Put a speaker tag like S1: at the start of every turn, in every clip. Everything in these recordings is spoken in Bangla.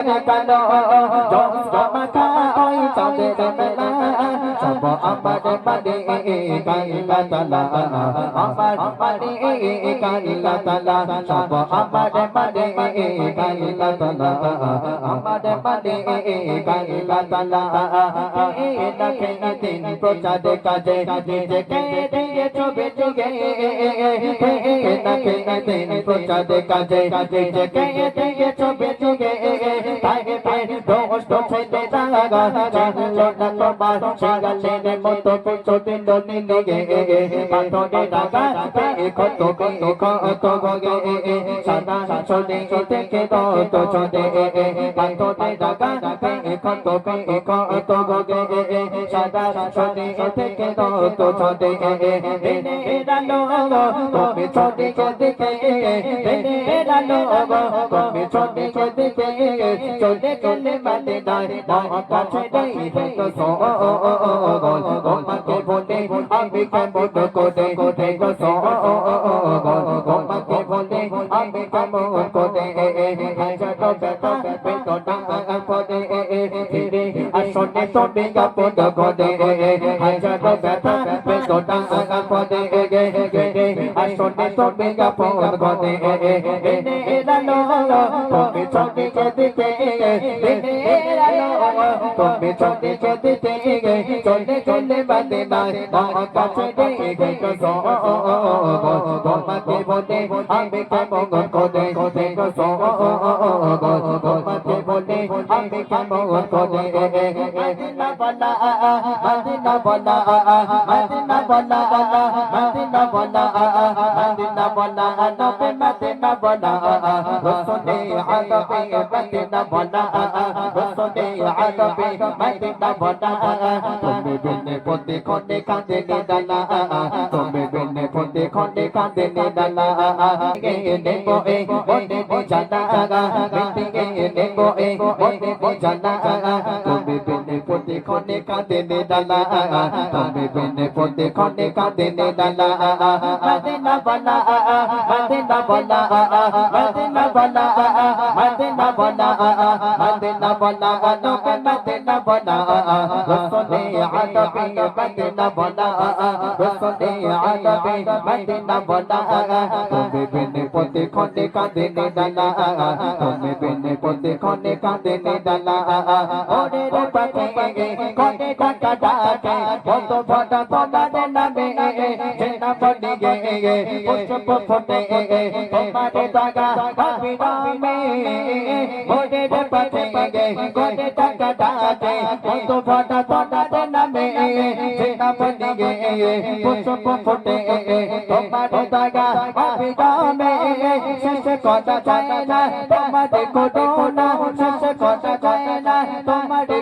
S1: কালো জমকা ওই চাঁদের আমার বাড়ি কাইলা তালা আমার বাড়ি কাইলা তালা সব আমার বাড়ি কাইলা তালা আমার বাড়ি কাইলা তালা লাখে দিন প্রচার কাজে কাজে কে ছবি যুগে লাখে দিন প্রচার কাজে কাজে কে ছবি যুগে তাই তাই চলে চলে বাদে দাঁড় কাছে দেই তো সো তোমাকে বলে আমি কেমন করে করে গো সো তোমাকে বলে আমি কেমন করে হাজার ব্যথা বেতনা ফিরে আসনে তবে কাপড় গদে হাজার ব্যথা বেতনা ফিরে আসনে কাপড় গদে এলানো তুমি চলে দিতে তুমি চলে দিতে চলে চলে বাদে না কাছে দেখে তোমাকে বলে আমি কেমন করে করে তোমাকে বলে আমি কেমন করে মদিনা বলা মদিনা বলা মদিনা বলা মদিনা বলা মদিনা বলা নবে মদিনা বলা রসুলে আদবে মদিনা বলা রসুলে আদবে মদিনা বলা তুমি বিনে পদে খন্ডে কাঁদে নিদালা তুমি বিনে পদে খন্ডে কাঁদে নিদালা গে নেব এ ওনে বোঝানা বিতে গে নেব এ ওনে বোঝানা তুমি বিনে পদে খন্ডে কাঁদে নিদালা তুমি বিনে পদে খন্ডে কাঁদে নিদালা মদিনা বলা মদিনা বলা মদিনা বলা মদিনা বলা মদিনা বলা নবে মদিনা বলা রসুলে আদবে মদিনা বলা রসুলে আদবে মদিনা বলা, তুমি বিনে পদে খন্ডে কাঁদে নিদালা তুমি বিনে পদে খন্ডে কাঁদে টাকা ডাকে। কত ভাবি ওরে রে নামে পড়ি গে পুষ্প ফটে তোমারে ভাবি নামে শেষ কথা চায় না তোমারে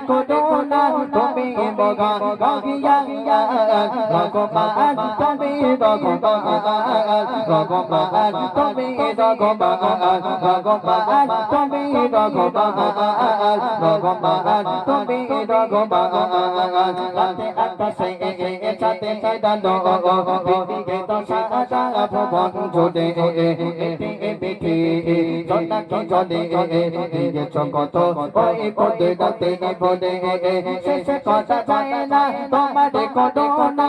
S1: তুমি গগিয়া ভগবান তুমি ভগবান ভগবান তুমি ভগবান ভগবান তুমি ভগবান ভগবান তুমি ভগবান রাতে আকাশে ছাতে চাইদালো বিদিকে তো সাদা ভুবন জোড়ে বিধি জনাকি জলে দিকে জগত ওই পদে গাতে শেষ কথা চায় না তোমারে দেখো না